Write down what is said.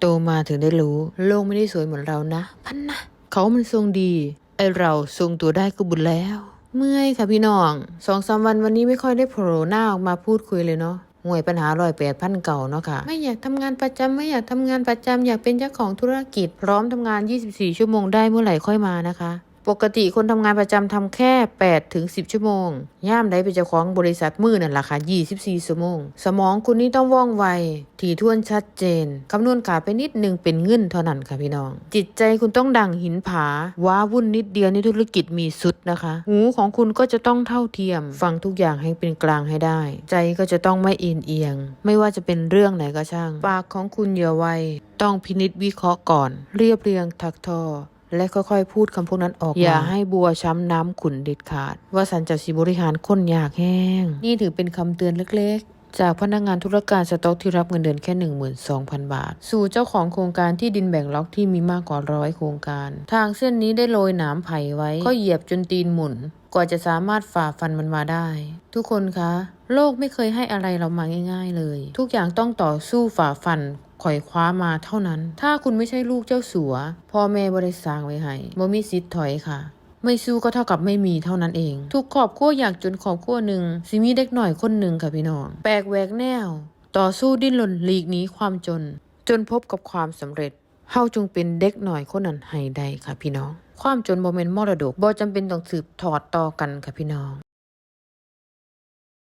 โตมาถึงได้รู้ โลกไม่ได้สวยเหมือนเรานะ พันนะ เขามันทรงดี ไอเราทรงตัวได้ก็บุญแล้ว เมื่อยค่ะพี่น้องสองสามวันวันนี้ไม่ค่อยได้โผล่หน้าออกมาพูดคุยเลยเนาะห่วยปัญหาลอยแปดพันเก่าเนาะค่ะ ไม่อยากทำงานประจำไม่อยากทำงานประจำอยากเป็นเจ้าของธุรกิจพร้อมทำงาน 24 ชั่วโมงได้เมื่อไหร่ค่อยมานะคะ ปกติคนทำงานประจำทำแค่ 8 ถึง 10 ชั่วโมง ย่ามได้เป็นเจ้าของบริษัทมือนั่นล่ะค่ะ 24 ชั่วโมง สมองคุณนี่ต้องว่องไว ถี่ถ้วนชัดเจน คำนวณขาไปนิดนึงเป็นเงินเท่านั้นค่ะพี่น้อง จิตใจคุณต้องดังหินผา ว้าวุ่นนิดเดียวในธุรกิจมีสุดนะคะ หูของคุณก็จะต้องเท่าเทียม ฟังทุกอย่างให้เป็นกลางให้ได้ ใจก็จะต้องไม่เอ็นเอียง ไม่ว่าจะเป็นเรื่องไหนก็ช่าง ปากของคุณอย่าไว ต้องพินิจวิเคราะห์ก่อน เรียบเรียงถักทอ และค่อยๆ พูดคำพวกนั้นออกมาอย่าให้บัวช้ำน้ำขุนเด็ดขาด ว่าสันจะสิบริหารคนอยากแห้ง นี่ถือเป็นคำเตือนเล็กๆ จากพนักงานธุรการสต็อกที่รับเงินเดือนแค่ 12,000 บาท สู่เจ้าของโครงการที่ดินแบ่งล็อกที่มีมากกว่าร้อยโครงการ ทางเส้นนี้ได้โรยหนามไผ่ไว้ ก็เหยียบจนตีนหมุน กว่าจะสามารถฝ่าฟันมันมาได้ ทุกคนคะ โลกไม่เคยให้อะไรเรามาง่าย ๆ เลย ทุกอย่างต้องต่อสู้ฝ่าฟันข่อยคว้ามาเท่านั้น ถ้าคุณไม่ใช่ลูกเจ้าสัวพ่อแม่บริสร้างไว้ให้บ่มีสิทธิ์ถอยค่ะ ไม่สู้ก็เท่ากับไม่มีเท่านั้นเอง ทุกขอบขั้วอยากจนขอบขั้วหนึ่งซิมีเด็กหน่อยคนหนึ่งค่ะพี่น้อง แปลกแหวกแนว ต่อสู้ดิ้นรนหลีกหนีความจน จนพบกับความสำเร็จเฮาจงเป็นเด็กหน่อยคนนั้นให้ได้ค่ะพี่น้อง ความจนโมเมนต์มรดกบ่จำเป็นต้องสืบทอดต่อกันค่ะพี่น้อง